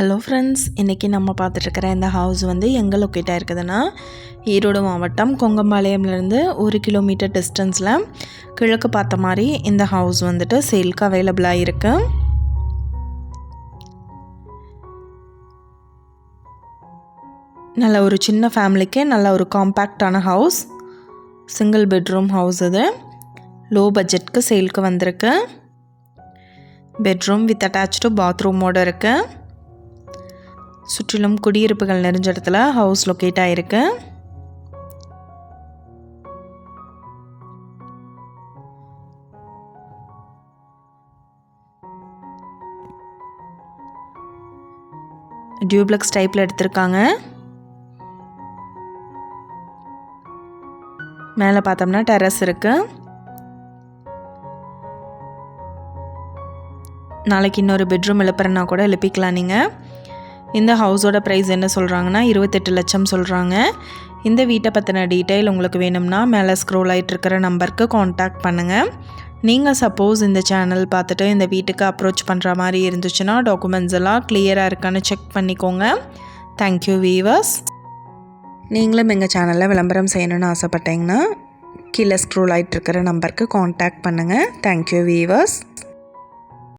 Hello friends இன்றைக்கி நம்ம பார்த்துட்ருக்கிற இந்த ஹவுஸ் வந்து எங்கே லொக்கேட் ஆகிருக்குதுன்னா ஈரோடு மாவட்டம் கொங்கம்பாளையம்லேருந்து ஒரு கிலோமீட்டர் டிஸ்டன்ஸில் கிழக்கு பார்த்த மாதிரி இந்த ஹவுஸ் வந்துட்டு சேல்க்கு அவைலபிளாக இருக்குது நல்ல ஒரு சின்ன ஃபேமிலிக்கு நல்ல ஒரு காம்பேக்டான ஹவுஸ் சிங்கிள் பெட்ரூம் ஹவுஸ் இது. லோ பட்ஜெட்க்கு சேல்க்கு வந்திருக்கு. பெட்ரூம் வித் அட்டாச்சு பாத்ரூமோடு இருக்குது சுற்றிலும் குடியிருப்புகள் நிறைஞ்ச இடத்துல ஹவுஸ் லொக்கேட் ஆகிருக்கு டியூப்ளக்ஸ் டைப்பில் எடுத்திருக்காங்க. மேலே பார்த்தோம்னா டெரஸ் இருக்குது நாளைக்கு இன்னொரு பெட்ரூம் எழுப்புறனா கூட எழுப்பிக்கலாம் நீங்கள் இந்த ஹவுஸோட ப்ரைஸ் என்ன சொல்கிறாங்கன்னா இருபத்தெட்டு லட்சம் சொல்கிறாங்க இந்த வீட்டை பற்றின டீட்டெயில் உங்களுக்கு வேணும்னா மேலே ஸ்க்ரோல் ஆகிட்டு இருக்கிற நம்பருக்கு காண்டாக்ட் பண்ணுங்கள் நீங்கள் சப்போஸ் இந்த சேனல் பார்த்துட்டு இந்த வீட்டுக்கு அப்ரோச் பண்ணுற மாதிரி இருந்துச்சுன்னா டாக்குமெண்ட்ஸ் எல்லாம் கிளியராக இருக்கான்னு செக் பண்ணிக்கோங்க. தேங்க்யூ வீவர்ஸ் நீங்களும் எங்கள் சேனலில் விளம்பரம் செய்யணும்னு ஆசைப்பட்டீங்கன்னா கீழே ஸ்க்ரோல் ஆகிட்டு இருக்கிற நம்பருக்கு காண்டாக்ட் பண்ணுங்கள் தேங்க்யூ வீவர்ஸ்